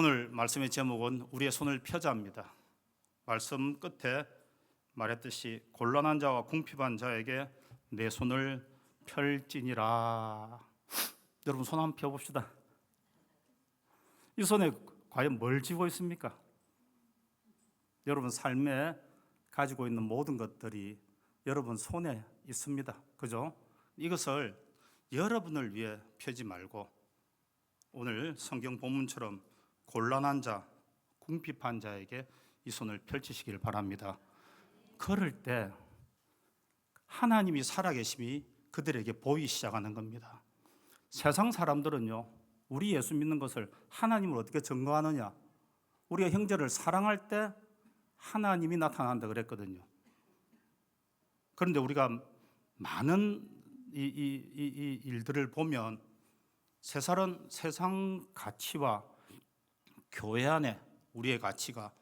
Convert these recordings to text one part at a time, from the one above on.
오늘 말씀의 제목은 우리의 손을 펴자입니다. 말씀 끝에 말했듯이 곤란한 자와 궁핍한 자에게 내 손을 펼지니라. 여러분 손 한번 펴봅시다. 이 손에 과연 뭘 쥐고 있습니까? 여러분 삶에 가지고 있는 모든 것들이 여러분 손에 있습니다. 그죠? 이것을 여러분을 위해 펴지 말고 오늘 성경 본문처럼 곤란한 자, 궁핍한 자에게 이 손을 펼치시길 바랍니다. 그럴 때 하나님이 살아계심이 그들에게 보이기 시작하는 겁니다. 세상 사람들은요, 우리 예수 믿는 것을 하나님을 어떻게 증거하느냐? 우리가 형제를 사랑할 때 하나님이 나타난다 그랬거든요. 그런데 우리가 많은 이, 이, 이, 이 일들을 보면 세상은 세상 가치와 교회 안에 우리의 가치가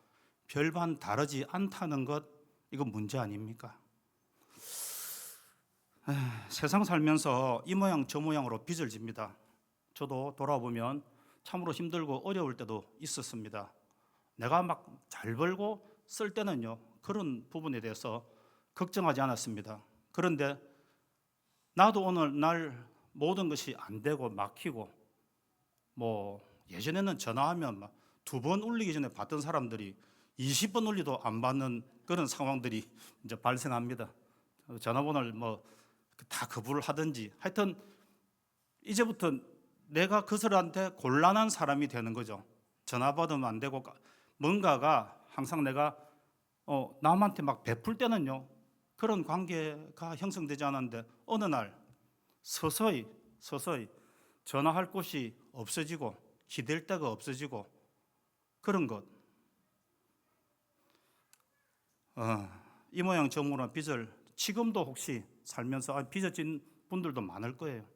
별반 다르지 않다는 것 이건 문제 아닙니까? 에휴, 세상 살면서 이 모양 저 모양으로 빚을 집니다. 저도 돌아보면 참으로 힘들고 어려울 때도 있었습니다. 내가 막 잘 벌고 쓸 때는요 그런 부분에 대해서 걱정하지 않았습니다. 그런데 나도 오늘 날 모든 것이 안 되고 막히고 뭐 예전에는 전화하면 두번 울리기 전에 받던 사람들이 20번 울리도 안 받는 그런 상황들이 이제 발생합니다. 전화번호를 뭐 다 거부를 하든지 하여튼 이제부터 내가 그 사람한테 곤란한 사람이 되는 거죠. 전화 받으면 안 되고 뭔가가 항상 내가 어, 남한테 막 베풀 때는요 그런 관계가 형성되지 않았는데 어느 날 서서히 서서히 전화할 곳이 없어지고 기댈 데가 없어지고 그런 것. 어, 이 모양 저 모양 빚을 지금도 혹시 살면서 아, 빚어진 분들도 많을 거예요.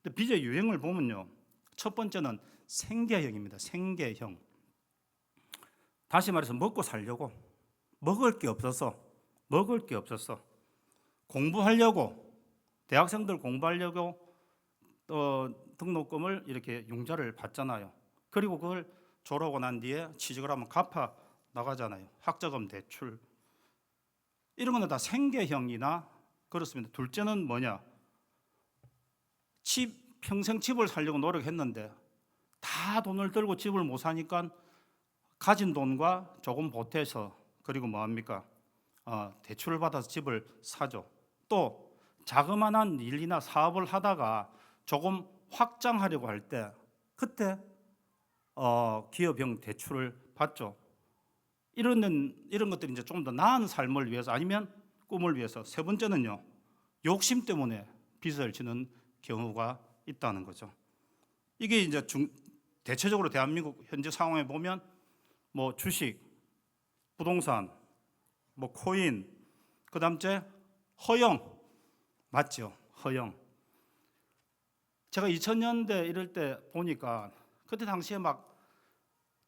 근데 빚의 유형을 보면요. 첫 번째는 생계형입니다. 생계형. 다시 말해서 먹고 살려고 먹을 게 없어서 먹을 게 없어서 공부하려고 대학생들 공부하려고 어, 등록금을 이렇게 융자를 받잖아요. 그리고 그걸 졸업하고 난 뒤에 취직을 하면 갚아 나가잖아요. 학자금 대출 이런 거는 다 생계형이나 그렇습니다. 둘째는 뭐냐? 집 평생 집을 살려고 노력했는데 다 돈을 들고 집을 못 사니까 가진 돈과 조금 보태서 그리고 뭐 합니까? 어, 대출을 받아서 집을 사죠. 또 자그마한 일이나 사업을 하다가 조금 확장하려고 할 때 그때 어, 기업형 대출을 받죠. 이런 이런 것들이 이제 좀 더 나은 삶을 위해서 아니면 꿈을 위해서 세 번째는요 욕심 때문에 빚을 지는 경우가 있다는 거죠. 이게 이제 중, 대체적으로 대한민국 현재 상황에 보면 뭐 주식, 부동산, 뭐 코인, 그다음째 허영 맞죠? 허영. 제가 2000년대 이럴 때 보니까 그때 당시에 막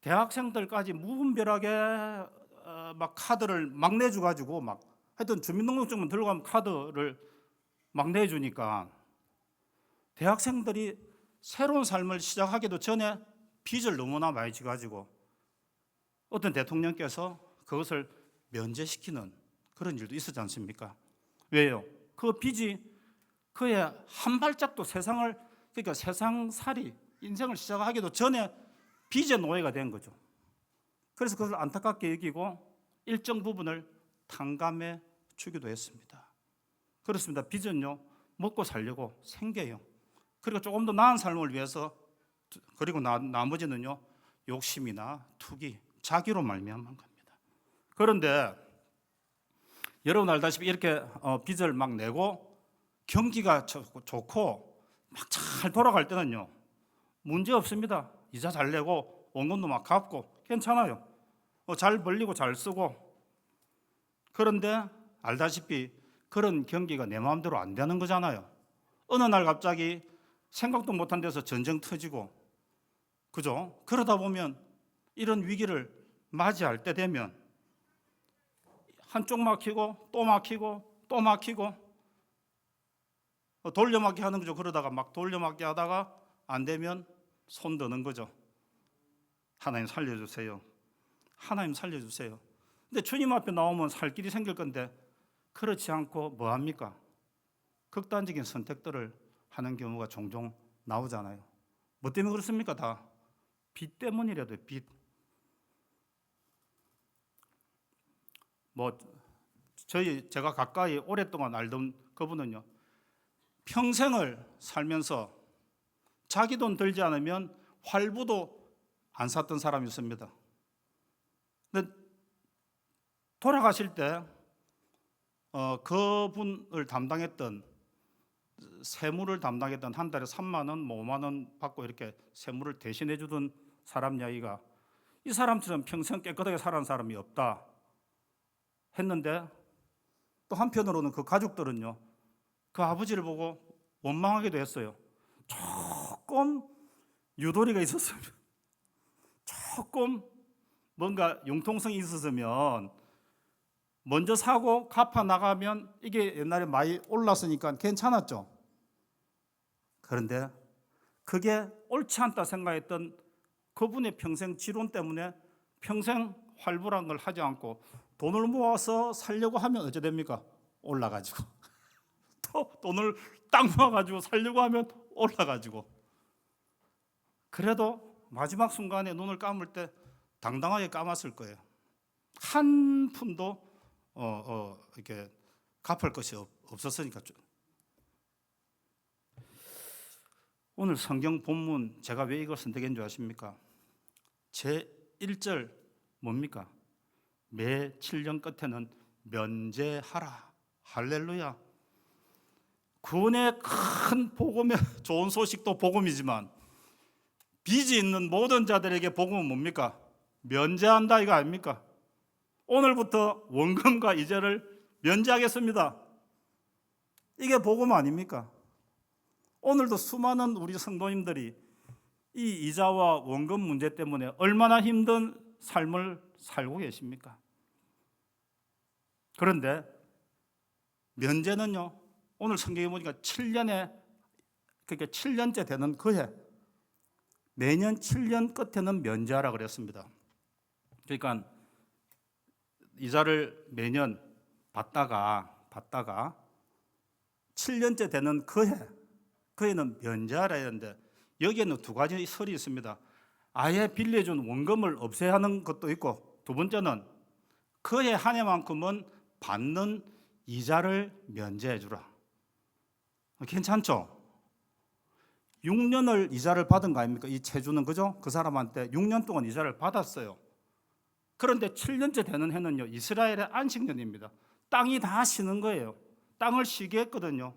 대학생들까지 무분별하게 어, 막 카드를 막 내줘 가지고 막 하여튼 주민등록증만 들고 가면 카드를 막 내주니까 대학생들이 새로운 삶을 시작하기도 전에 빚을 너무나 많이 지가지고 어떤 대통령께서 그것을 면제시키는 그런 일도 있었지 않습니까? 왜요? 그 빚이 그의 한 발짝도 세상을 그러니까 세상 살이 인생을 시작하기도 전에 빚의 노예가 된 거죠. 그래서 그것을 안타깝게 여기고 일정 부분을 탕감해 주기도 했습니다. 그렇습니다. 빚은요 먹고 살려고 생계형 그리고 조금 더 나은 삶을 위해서 그리고 나, 나머지는요 욕심이나 투기 자기로 말미암은 겁니다. 그런데 여러분 알다시피 이렇게 어, 빚을 막 내고 경기가 좋고 막 잘 돌아갈 때는요 문제 없습니다. 이자 잘 내고 원금도 막 갚고 괜찮아요. 어, 잘 벌리고 잘 쓰고 그런데 알다시피 그런 경기가 내 마음대로 안 되는 거잖아요. 어느 날 갑자기 생각도 못한 데서 전쟁 터지고 그죠? 그러다 보면 이런 위기를 맞이할 때 되면 한쪽 막히고 또 막히고 또 막히고 돌려막기 하는 거죠. 그러다가 막 돌려막기 하다가 안 되면 손 드는 거죠. 하나님 살려주세요. 하나님 살려주세요. 근데 주님 앞에 나오면 살 길이 생길 건데 그렇지 않고 뭐 합니까? 극단적인 선택들을 하는 경우가 종종 나오잖아요. 뭐 때문에 그렇습니까? 다 빚 때문이라도 빚. 뭐 저희 제가 가까이 오랫동안 알던 그분은요. 평생을 살면서 자기 돈 들지 않으면 활부도 안 샀던 사람이 있습니다. 근데 돌아가실 때 어, 그분을 담당했던 세무를 담당했던 한 달에 3만 원, 뭐 5만 원 받고 이렇게 세무를 대신해 주던 사람 이야기가 이 사람처럼 평생 깨끗하게 살아온 사람이 없다 했는데 또 한편으로는 그 가족들은요 그 아버지를 보고 원망하기도 했어요. 조금 유도리가 있었으면 조금 뭔가 융통성이 있었으면 먼저 사고 갚아 나가면 이게 옛날에 많이 올랐으니까 괜찮았죠. 그런데 그게 옳지 않다 생각했던 그분의 평생 지론 때문에 평생 활발한 걸 하지 않고 돈을 모아서 살려고 하면 어찌 됩니까? 올라가지고 또 돈을 딱 모아가지고 살려고 하면 올라가지고 그래도 마지막 순간에 눈을 감을 때 당당하게 감았을 거예요. 한 푼도 어, 어, 이렇게 갚을 것이 없, 없었으니까. 오늘 성경 본문 제가 왜 이걸 선택한 줄 아십니까? 제 1절 뭡니까? 매 7년 끝에는 면제하라. 할렐루야. 구원의 큰 복음의 좋은 소식도 복음이지만 빚이 있는 모든 자들에게 복음은 뭡니까? 면제한다 이거 아닙니까? 오늘부터 원금과 이자를 면제하겠습니다. 이게 복음 아닙니까? 오늘도 수많은 우리 성도님들이 이 이자와 원금 문제 때문에 얼마나 힘든 삶을 살고 계십니까? 그런데 면제는요. 오늘 성경에 보니까 7년에 그러니까 7년째 되는 그해 매년 7년 끝에는 면제하라 그랬습니다. 그러니까 이자를 매년 받다가 받다가 7년째 되는 그 해 그 해는 면제하라 했는데 여기에는 두 가지 설이 있습니다. 아예 빌려준 원금을 없애야 하는 것도 있고 두 번째는 그 해 한 해만큼은 받는 이자를 면제해 주라. 괜찮죠? 6년을 이자를 받은 거 아닙니까? 이 채주는 그죠? 그 사람한테 6년 동안 이자를 받았어요. 그런데 7년째 되는 해는요, 이스라엘의 안식년입니다. 땅이 다 쉬는 거예요. 땅을 쉬게 했거든요.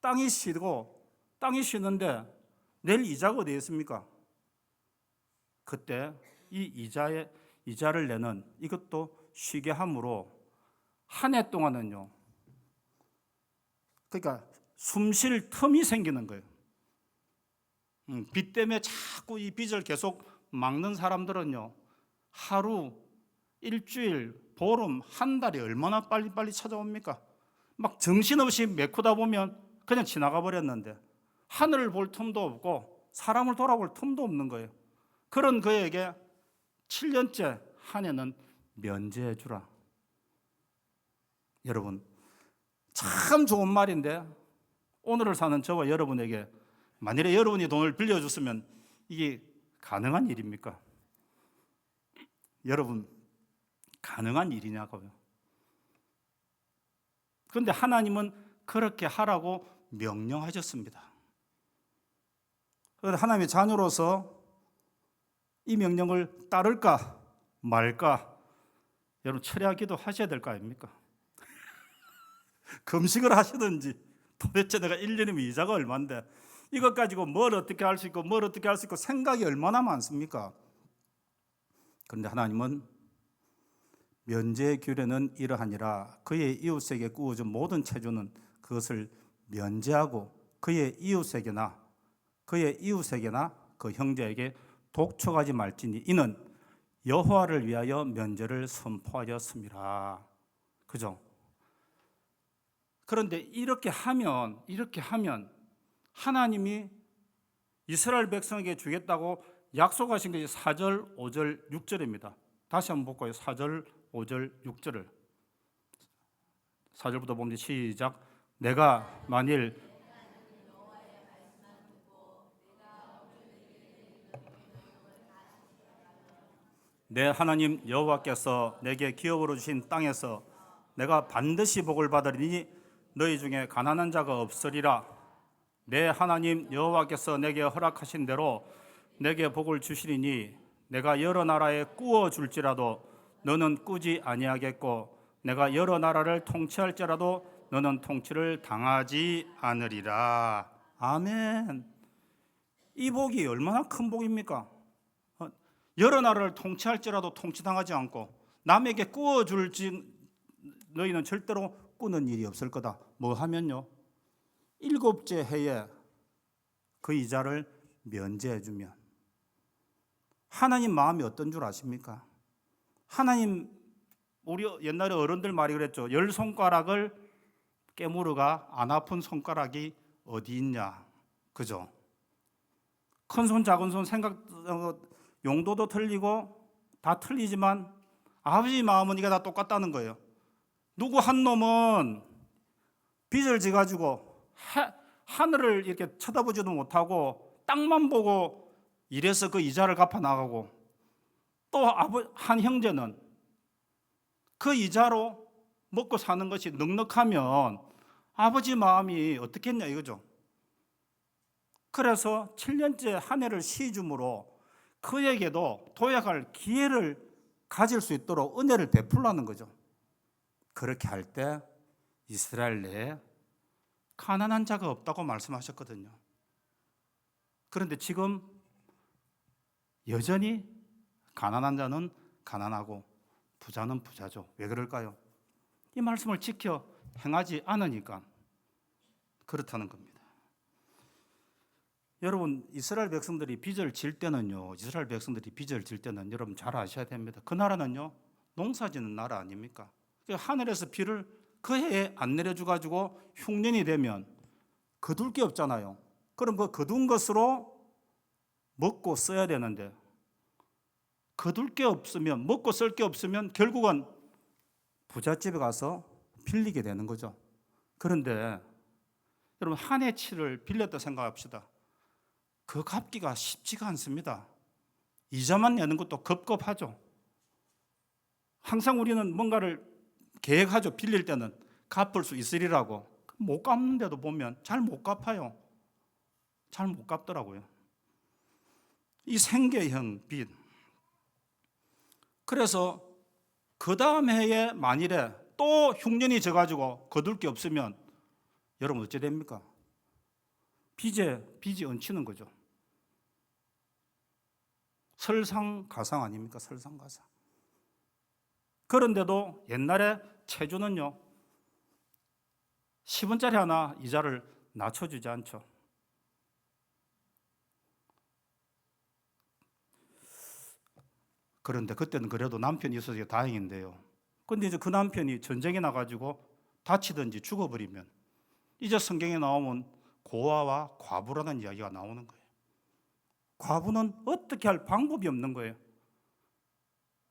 땅이 쉬고, 땅이 쉬는데 내일 이자가 어디 있습니까? 그때 이 이자의 이자를 내는 이것도 쉬게 함으로 한 해 동안은요. 그러니까 숨 쉴 틈이 생기는 거예요. 음, 빚 때문에 자꾸 이 빚을 계속 막는 사람들은요. 하루, 일주일, 보름, 한 달이 얼마나 빨리빨리 찾아옵니까? 막 정신없이 메꾸다 보면 그냥 지나가 버렸는데 하늘을 볼 틈도 없고 사람을 돌아볼 틈도 없는 거예요. 그런 그에게 7년째 한 해는 면제해 주라. 여러분, 참 좋은 말인데 오늘을 사는 저와 여러분에게 만일에 여러분이 돈을 빌려줬으면 이게 가능한 일입니까? 여러분, 가능한 일이냐고요. 그런데 하나님은 그렇게 하라고 명령하셨습니다. 하나님의 자녀로서 이 명령을 따를까 말까 여러분 철야기도 하셔야 될 거 아닙니까? 금식을 하시든지 도대체 내가 1년이면 이자가 얼마인데 이것 가지고 뭘 어떻게 할 수 있고 뭘 어떻게 할 수 있고 생각이 얼마나 많습니까? 그런데 하나님은 면제의 규례는 이러하니라 그의 이웃에게 꾸어준 모든 체주는 그것을 면제하고 그의 이웃에게나 그의 이웃에게나 그 형제에게 독촉하지 말지니 이는 여호와를 위하여 면제를 선포하였습니다. 그죠? 그런데 이렇게 하면 이렇게 하면 하나님이 이스라엘 백성에게 주겠다고 약속하신 것이 4절, 5절, 6절입니다. 다시 한번 볼까요? 4절, 5절, 6절을 4절부터 보면 시작. 내가 만일 내 하나님 여호와께서 내게 기업으로 주신 땅에서 내가 반드시 복을 받으리니 너희 중에 가난한 자가 없으리라. 내 하나님 여호와께서 내게 허락하신 대로 내게 복을 주시리니 내가 여러 나라에 꾸어 줄지라도 너는 꾸지 아니하겠고 내가 여러 나라를 통치할지라도 너는 통치를 당하지 않으리라. 아멘. 이 복이 얼마나 큰 복입니까? 어, 여러 나라를 통치할지라도 통치당하지 않고 남에게 꾸어 줄지 너희는 절대로 꾸는 일이 없을 거다. 뭐 하면요? 일곱째 해에 그 이자를 면제해 주면 하나님 마음이 어떤 줄 아십니까? 하나님 우리 옛날에 어른들 말이 그랬죠. 열 손가락을 깨무르가 안 아픈 손가락이 어디 있냐. 그죠? 큰 손, 작은 손 생각 어, 용도도 틀리고 다 틀리지만 아버지 마음은 이게 다 똑같다는 거예요. 누구 한 놈은 빚을 지 가지고 하늘을 이렇게 쳐다보지도 못하고 땅만 보고 이래서 그 이자를 갚아 나가고 또 한 형제는 그 이자로 먹고 사는 것이 넉넉하면 아버지 마음이 어떻겠냐 이거죠. 그래서 7년째 한 해를 시줌으로 그에게도 도약할 기회를 가질 수 있도록 은혜를 베풀라는 거죠. 그렇게 할 때 이스라엘 내에 가난한 자가 없다고 말씀하셨거든요. 그런데 지금 여전히 가난한 자는 가난하고 부자는 부자죠. 왜 그럴까요? 이 말씀을 지켜 행하지 않으니까 그렇다는 겁니다. 여러분 이스라엘 백성들이 빚을 질 때는요. 이스라엘 백성들이 빚을 질 때는 여러분 잘 아셔야 됩니다. 그 나라는요. 농사지는 나라 아닙니까? 그 하늘에서 비를 그 해에 안 내려주 가지고 흉년이 되면 거둘 게 없잖아요. 그럼 그 거둔 것으로 먹고 써야 되는데 거둘 게 없으면 먹고 쓸 게 없으면 결국은 부잣집에 가서 빌리게 되는 거죠. 그런데 여러분 한 해치를 빌렸다 생각합시다. 그 갚기가 쉽지가 않습니다. 이자만 내는 것도 급급하죠. 항상 우리는 뭔가를 계획하죠. 빌릴 때는 갚을 수 있으리라고. 못 갚는데도 보면 잘 못 갚아요. 잘 못 갚더라고요. 이 생계형 빚. 그래서 그 다음 해에 만일에 또 흉년이 져가지고 거둘 게 없으면 여러분 어째 됩니까? 빚에 빚이 얹히는 거죠. 설상가상 아닙니까? 설상가상. 그런데도 옛날에 체주는요, 10원짜리 하나 이자를 낮춰주지 않죠. 그런데 그때는 그래도 남편이 있어서 다행인데요. 근데 이제 그 남편이 전쟁에 나가지고 다치든지 죽어버리면 이제 성경에 나오면 고아와 과부라는 이야기가 나오는 거예요. 과부는 어떻게 할 방법이 없는 거예요.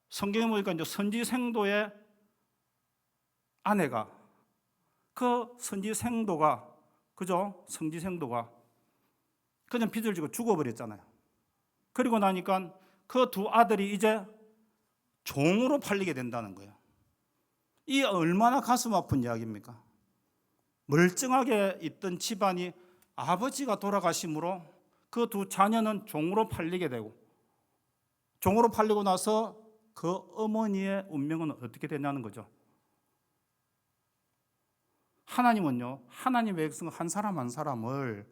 성경에 보니까 이제 선지생도의 아내가 그 선지생도가 그죠? 선지생도가 그냥 빚을 지고 죽어버렸잖아요. 그리고 나니까 그 두 아들이 이제 종으로 팔리게 된다는 거예요. 이 얼마나 가슴 아픈 이야기입니까? 멀쩡하게 있던 집안이 아버지가 돌아가심으로 그 두 자녀는 종으로 팔리게 되고 종으로 팔리고 나서 그 어머니의 운명은 어떻게 되냐는 거죠. 하나님은요, 하나님의 백성 한 사람 한 사람을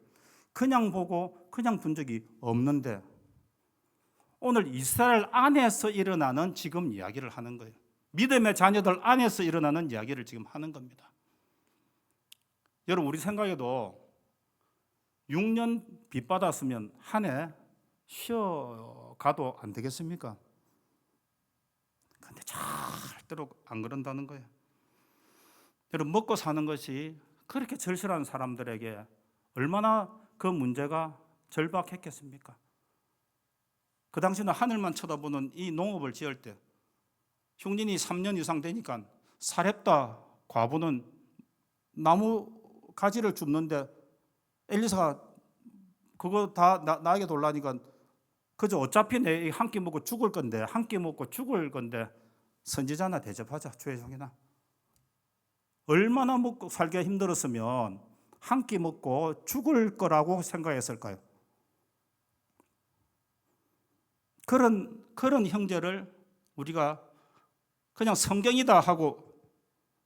그냥 보고 그냥 본 적이 없는데 오늘 이스라엘 안에서 일어나는 지금 이야기를 하는 거예요. 믿음의 자녀들 안에서 일어나는 이야기를 지금 하는 겁니다. 여러분 우리 생각에도 6년 빚 받았으면 한 해 쉬어 가도 안 되겠습니까? 근데 절대로 안 그런다는 거예요. 여러분 먹고 사는 것이 그렇게 절실한 사람들에게 얼마나 그 문제가 절박했겠습니까? 그 당시는 하늘만 쳐다보는 이 농업을 지을 때 흉년이 3년 이상 되니까 사렙다 과부는 나무 가지를 줍는데 엘리사가 그거 다 나, 나에게 돌라니까 그저 어차피 내 한 끼 먹고 죽을 건데 한 끼 먹고 죽을 건데 선지자나 대접하자 주의 종이나 얼마나 먹고 살기가 힘들었으면 한 끼 먹고 죽을 거라고 생각했을까요? 그런 그런 형제를 우리가 그냥 성경이다 하고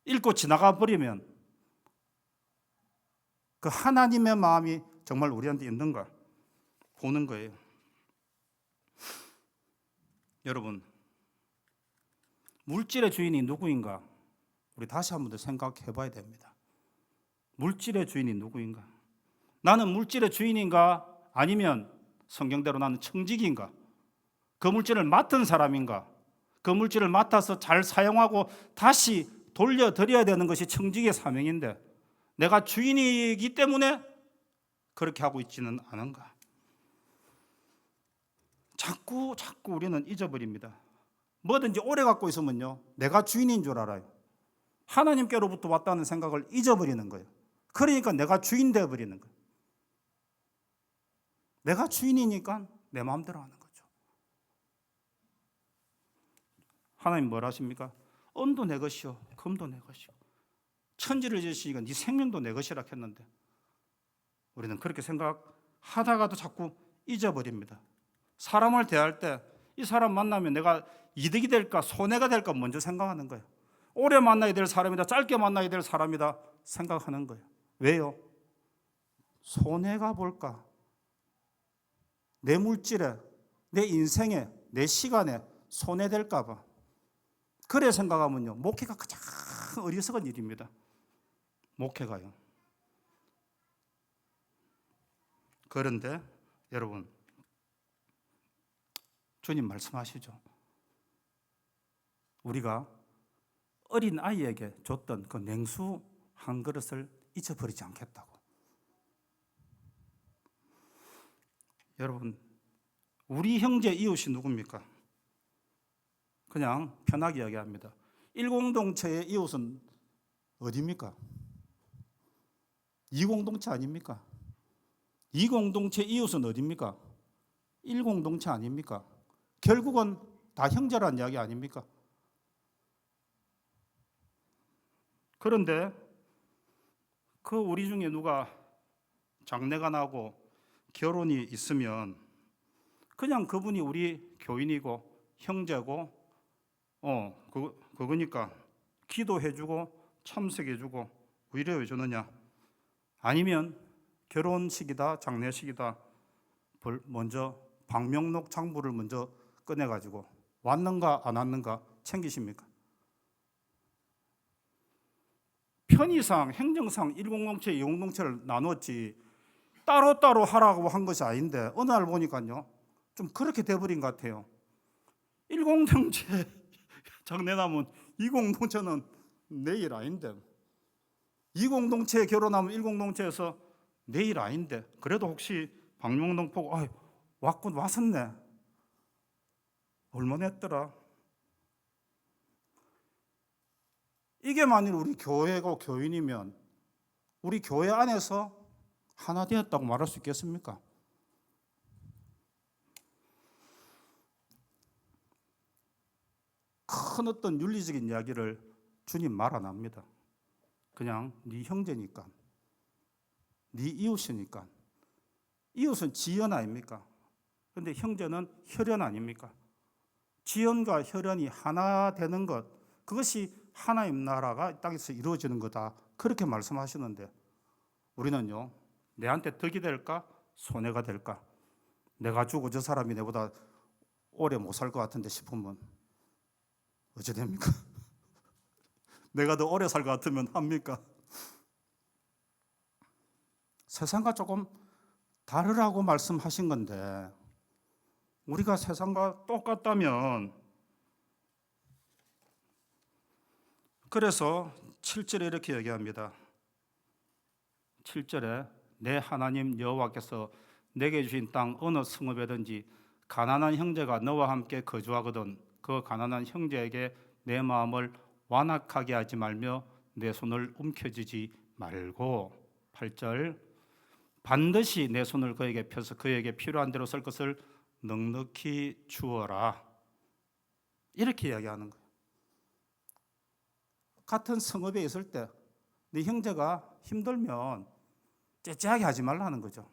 읽고 지나가 버리면 그 하나님의 마음이 정말 우리한테 있는가 보는 거예요. 여러분, 물질의 주인이 누구인가? 우리 다시 한 번 더 생각해 봐야 됩니다. 물질의 주인이 누구인가? 나는 물질의 주인인가? 아니면 성경대로 나는 청직인가? 그 물질을 맡은 사람인가? 그 물질을 맡아서 잘 사용하고 다시 돌려드려야 되는 것이 청직의 사명인데 내가 주인이기 때문에 그렇게 하고 있지는 않은가? 자꾸 자꾸 우리는 잊어버립니다. 뭐든지 오래 갖고 있으면요, 내가 주인인 줄 알아요. 하나님께로부터 왔다는 생각을 잊어버리는 거예요. 그러니까 내가 주인 되어 버리는 거예요. 내가 주인이니까 내 마음대로 하는 거죠. 하나님 뭘 하십니까? 은도 내 것이요, 금도 내 것이요. 천지를 지으시니까 네 생명도 내 것이라 했는데 우리는 그렇게 생각하다가도 자꾸 잊어버립니다. 사람을 대할 때 이 사람 만나면 내가 이득이 될까 손해가 될까 먼저 생각하는 거예요. 오래 만나야 될 사람이다, 짧게 만나야 될 사람이다 생각하는 거예요. 왜요? 손해가 볼까? 내 물질에, 내 인생에, 내 시간에 손해될까 봐. 그래 생각하면요. 목회가 가장 어리석은 일입니다. 목회가요. 그런데 여러분 주님 말씀하시죠. 우리가 어린 아이에게 줬던 그 냉수 한 그릇을 잊어버리지 않겠다고. 여러분, 우리 형제 이웃이 누굽니까? 그냥 편하게 이야기합니다. 일공동체의 이웃은 어디입니까? 이공동체 아닙니까? 이공동체 이웃은 어디입니까? 일공동체 아닙니까? 결국은 다 형제란 이야기 아닙니까? 그런데 그 우리 중에 누가 장래가 나고 결혼이 있으면 그냥 그분이 우리 교인이고 형제고 어 그, 그거니까 기도해주고 참석해주고 위로해 주느냐 아니면 결혼식이다 장례식이다 벌- 먼저 방명록 장부를 먼저 꺼내 가지고 왔는가 안 왔는가 챙기십니까? 편의상 행정상 일공동체 이공동체를 나눴지 따로따로 하라고 한 것이 아닌데 어느 날 보니까요 좀 그렇게 돼버린 것 같아요. 일공동체 장례나면 이공동체는 내일 아닌데 이공동체 결혼하면 일공동체에서 내일 아닌데 그래도 혹시 방명동 보고 아 왔군 왔었네. 얼마나 했더라 이게 만일 우리 교회고 교인이면 우리 교회 안에서 하나 되었다고 말할 수 있겠습니까? 큰 어떤 윤리적인 이야기를 주님 말 안 합니다. 그냥 네 형제니까, 네 이웃이니까. 이웃은 지연 아닙니까? 근데 형제는 혈연 아닙니까? 지연과 혈연이 하나 되는 것, 그것이 하나님 나라가 이 땅에서 이루어지는 거다. 그렇게 말씀하시는데 우리는요, 내한테 덕이 될까? 손해가 될까? 내가 죽고 저 사람이 내보다 오래 못 살 것 같은데 싶으면 어찌 됩니까? 내가 더 오래 살 것 같으면 합니까? 세상과 조금 다르라고 말씀하신 건데 우리가 세상과 똑같다면 그래서 7절에 이렇게 얘기합니다. 7절에 내 하나님 여호와께서 내게 주신 땅 어느 성읍에든지 가난한 형제가 너와 함께 거주하거든 그 가난한 형제에게 내 마음을 완악하게 하지 말며 내 손을 움켜쥐지 말고 8절 반드시 내 손을 그에게 펴서 그에게 필요한 대로 쓸 것을 넉넉히 주어라 이렇게 이야기하는 거예요. 같은 성읍에 있을 때네 형제가 힘들면 째째하게 하지 말라는 거죠.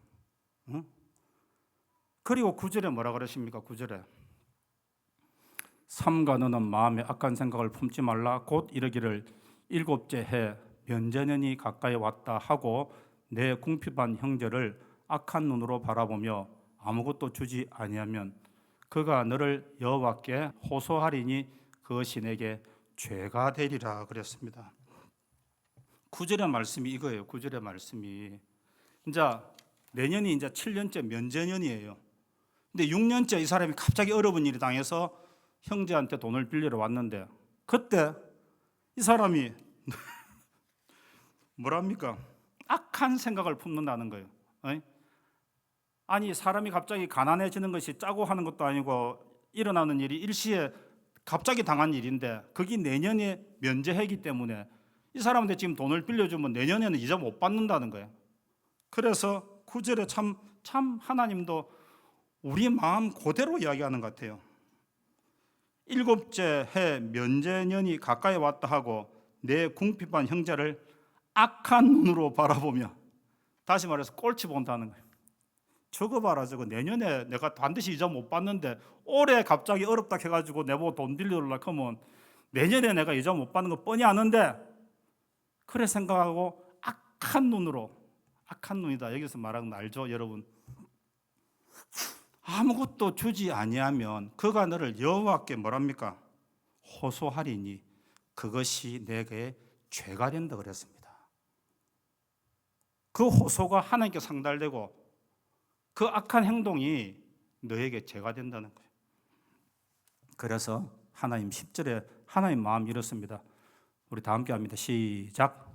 응? 그리고 구절에 뭐라 그러십니까? 구절에 삼가 너는 마음에 악한 생각을 품지 말라 곧 이르기를 일곱째 해 면제년이 가까이 왔다 하고 내 궁핍한 형제를 악한 눈으로 바라보며 아무것도 주지 아니하면 그가 너를 여호와께 호소하리니 그것이 내게 죄가 되리라 그랬습니다. 구절의 말씀이 이거예요. 구절의 말씀이 이제 내년이 이제 7년째 면제년이에요. 근데 6년째 이 사람이 갑자기 어려운 일이 당해서 형제한테 돈을 빌리러 왔는데 그때 이 사람이 뭐랍니까? 악한 생각을 품는다는 거예요. 아니 사람이 갑자기 가난해지는 것이 짜고 하는 것도 아니고 일어나는 일이 일시에 갑자기 당한 일인데 그게 내년에 면제하기 때문에 이 사람한테 지금 돈을 빌려주면 내년에는 이자 못 받는다는 거예요. 그래서 구절에 참, 참 하나님도 우리 마음 그대로 이야기하는 것 같아요. 일곱째 해 면제년이 가까이 왔다 하고 내 궁핍한 형제를 악한 눈으로 바라보며 다시 말해서 꼴찌 본다는 거예요. 저거 봐라 저거 내년에 내가 반드시 이자 못 받는데 올해 갑자기 어렵다 해가지고 내보고 돈 빌려달라 하면 내년에 내가 이자 못 받는 거 뻔히 아는데 그래 생각하고 악한 눈으로 악한 눈이다. 여기서 말하는 거 알죠 여러분? 아무것도 주지 아니하면 그가 너를 여호와께 뭐랍니까? 호소하리니 그것이 내게 죄가 된다 그랬습니다. 그 호소가 하나님께 상달되고 그 악한 행동이 너에게 죄가 된다는 거예요 그래서 하나님 10절에 하나님 마음 이렇습니다 우리 다 함께 합니다 시작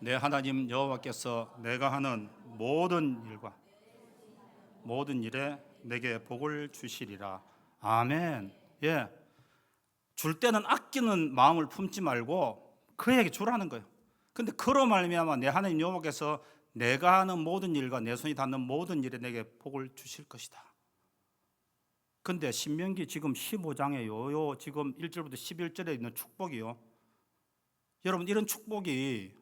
내 하나님 여호와께서 내가 하는 모든 일과 모든 일에 내게 복을 주시리라. 아멘. 예. 줄 때는 아끼는 마음을 품지 말고 그에게 주라는 거예요. 근데 그로 말미암아 내 하나님 여호와께서 내가 하는 모든 일과 내 손이 닿는 모든 일에 내게 복을 주실 것이다. 근데 신명기 지금 15장에 요. 요 지금 1절부터 11절에 있는 축복이요. 여러분 이런 축복이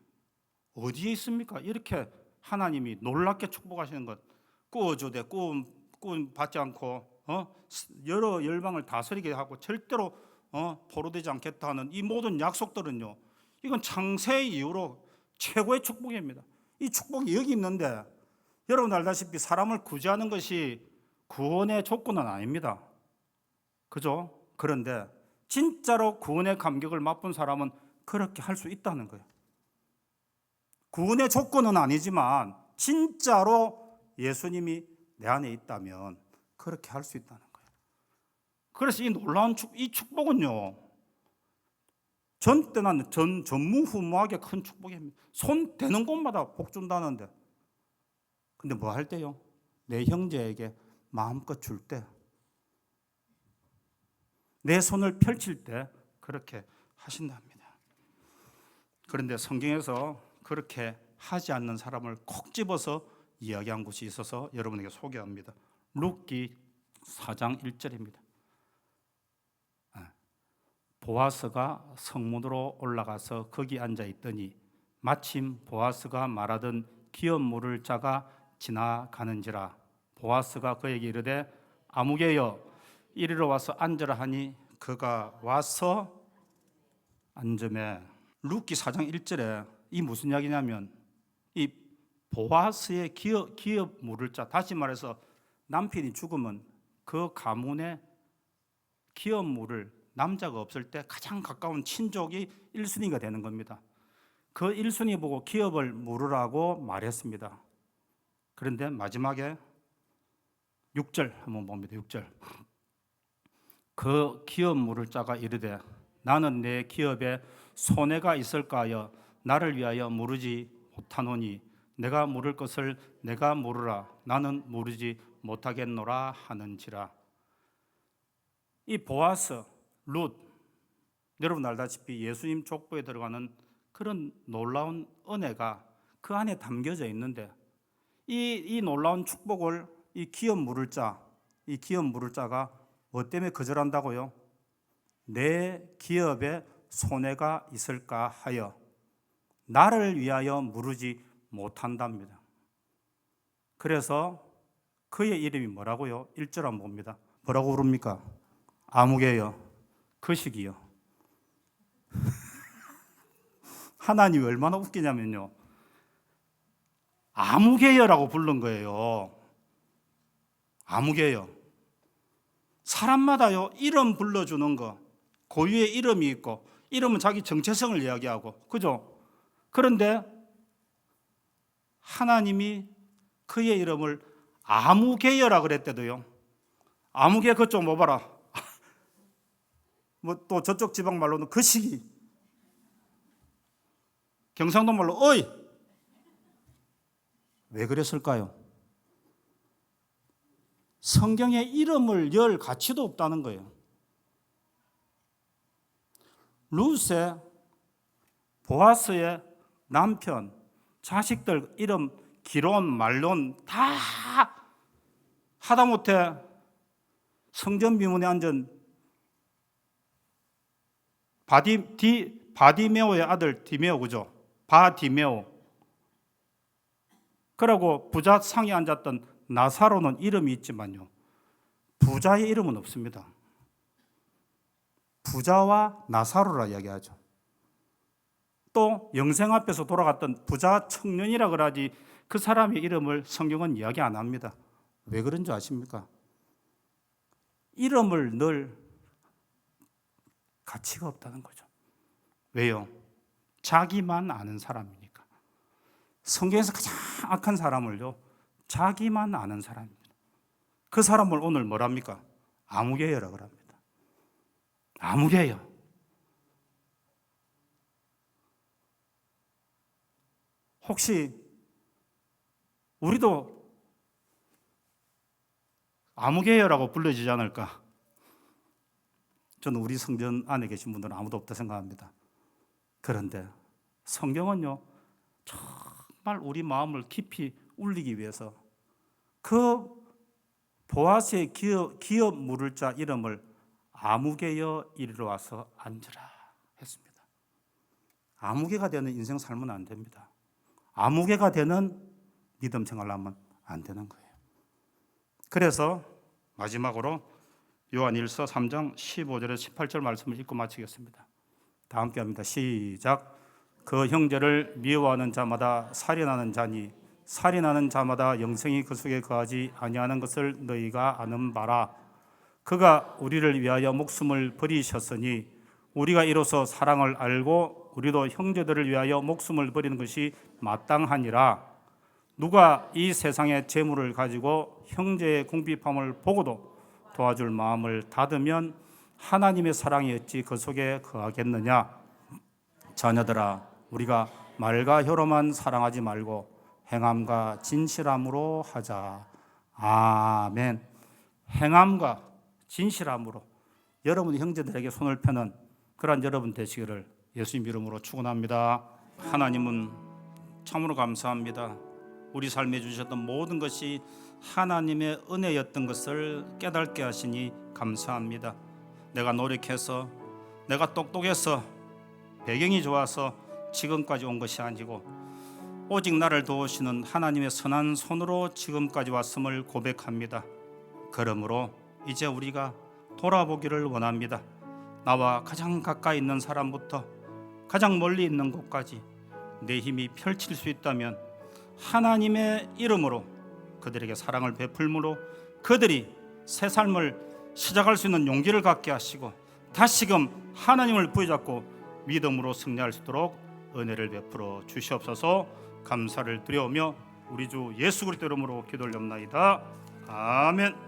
어디에 있습니까? 이렇게 하나님이 놀랍게 축복하시는 것 꾸어주되 꾸음 받지 않고 어 여러 열방을 다스리게 하고 절대로 어 포로되지 않겠다 하는 이 모든 약속들은요 이건 창세 이후로 최고의 축복입니다. 이 축복이 여기 있는데 여러분 알다시피 사람을 구제하는 것이 구원의 조건은 아닙니다. 그죠? 그런데 진짜로 구원의 감격을 맛본 사람은 그렇게 할 수 있다는 거예요. 구원의 조건은 아니지만 진짜로 예수님이 내 안에 있다면 그렇게 할 수 있다는. 그래서 이 놀라운 축, 이 축복은요. 전 때는 전 전무후무하게 큰 축복입니다. 손 대는 곳마다 복 준다는데. 근데 뭐 할 때요? 내 형제에게 마음껏 줄 때. 내 손을 펼칠 때 그렇게 하신답니다. 그런데 성경에서 그렇게 하지 않는 사람을 콕 집어서 이야기한 곳이 있어서 여러분에게 소개합니다. 룻기 4장 1절입니다. 보아스가 성문으로 올라가서 거기 앉아 있더니 마침 보아스가 말하던 기업 물을 자가 지나가는지라 보아스가 그에게 이르되 아무개여 이리로 와서 앉으라 하니 그가 와서 앉음에. 룻기 4장 1절에 이 무슨 이야기냐면 이 보아스의 기업 기업 물을 자 다시 말해서 남편이 죽으면 그 가문의 기업 물을 남자가 없을 때 가장 가까운 친족이 1순위가 되는 겁니다. 그 1순위 보고 기업을 물으라고 말했습니다. 그런데 마지막에 6절 한번 봅니다. 6절. 그 기업 물을 자가 이르되 나는 내 기업에 손해가 있을까 하여 나를 위하여 물으지 못하노니 내가 물을 것을 내가 물으라 나는 물으지 못하겠노라 하는지라 이 보아스 룻 여러분 알다시피 예수님 족보에 들어가는 그런 놀라운 은혜가 그 안에 담겨져 있는데 이, 이 놀라운 축복을 이 기업 물을 자, 이 기업 물을 자가 뭐 때문에 거절한다고요? 내 기업에 손해가 있을까 하여 나를 위하여 물으지 못한답니다. 그래서 그의 이름이 뭐라고요? 1절 한번 봅니다. 뭐라고 부릅니까? 아무개요. 거식이요. 하나님이 얼마나 웃기냐면요. 아무개요라고 부른 거예요. 아무개요. 사람마다요 이름 불러주는 거 고유의 이름이 있고 이름은 자기 정체성을 이야기하고 그죠? 그런데 하나님이 그의 이름을 아무개여라 그랬대도요. 아무개 그쪽 뭐 봐라. 뭐 또 저쪽 지방 말로는 거시기. 경상도 말로 어이. 왜 그랬을까요? 성경에 이름을 열 가치도 없다는 거예요. 루스의 보아스의 남편, 자식들 이름 기론, 말론 다 하다못해 성전 비문에 앉은 바디 디 바디메오의 아들 디메오 그죠? 바디메오. 그러고 부자 상에 앉았던 나사로는 이름이 있지만요. 부자의 이름은 없습니다. 부자와 나사로라 이야기하죠. 또 영생 앞에서 돌아갔던 부자 청년이라 그러지 그 사람의 이름을 성경은 이야기 안 합니다. 왜 그런 줄 아십니까? 이름을 늘 가치가 없다는 거죠. 왜요? 자기만 아는 사람이니까. 성경에서 가장 악한 사람을요, 자기만 아는 사람입니다. 그 사람을 오늘 뭐랍니까? 아무개여라 그럽니다. 아무개여. 혹시 우리도 아무개여라고 불러지지 않을까? 저는 우리 성전 안에 계신 분들은 아무도 없다 생각합니다. 그런데 성경은요, 정말 우리 마음을 깊이 울리기 위해서 그 보아스의 기업, 기업 물을 자 이름을 아무개여 이리로 와서 앉으라 했습니다. 아무개가 되는 인생 살면 안 됩니다. 아무개가 되는 믿음 생활하면 안 되는 거예요. 그래서 마지막으로 요한일서 3장 15절에서 18절 말씀을 읽고 마치겠습니다. 다 함께 합니다. 시작. 그 형제를 미워하는 자마다 살인하는 자니 살인하는 자마다 영생이 그 속에 거하지 아니하는 것을 너희가 아는 바라. 그가 우리를 위하여 목숨을 버리셨으니 우리가 이로써 사랑을 알고 우리도 형제들을 위하여 목숨을 버리는 것이 마땅하니라. 누가 이 세상의 재물을 가지고 형제의 궁핍함을 보고도 도와줄 마음을 닫으면 하나님의 사랑이 어찌 그 속에 거하겠느냐? 자녀들아, 우리가 말과 혀로만 사랑하지 말고 행함과 진실함으로 하자. 아멘. 행함과 진실함으로 여러분의 형제들에게 손을 펴는 그러한 여러분 되시기를 예수님 이름으로 축원합니다. 하나님은 참으로 감사합니다. 우리 삶에 주셨던 모든 것이 하나님의 은혜였던 것을 깨닫게 하시니 감사합니다. 내가 노력해서 내가 똑똑해서 배경이 좋아서 지금까지 온 것이 아니고 오직 나를 도우시는 하나님의 선한 손으로 지금까지 왔음을 고백합니다. 그러므로 이제 우리가 돌아보기를 원합니다. 나와 가장 가까이 있는 사람부터 가장 멀리 있는 곳까지 내 힘이 펼칠 수 있다면 하나님의 이름으로 그들에게 사랑을 베풀므로 그들이 새 삶을 시작할 수 있는 용기를 갖게 하시고 다시금 하나님을 부여잡고 믿음으로 승리할 수 있도록 은혜를 베풀어 주시옵소서 감사를 드려오며 우리 주 예수 그리스도 이름으로 기도를 옵나이다 아멘.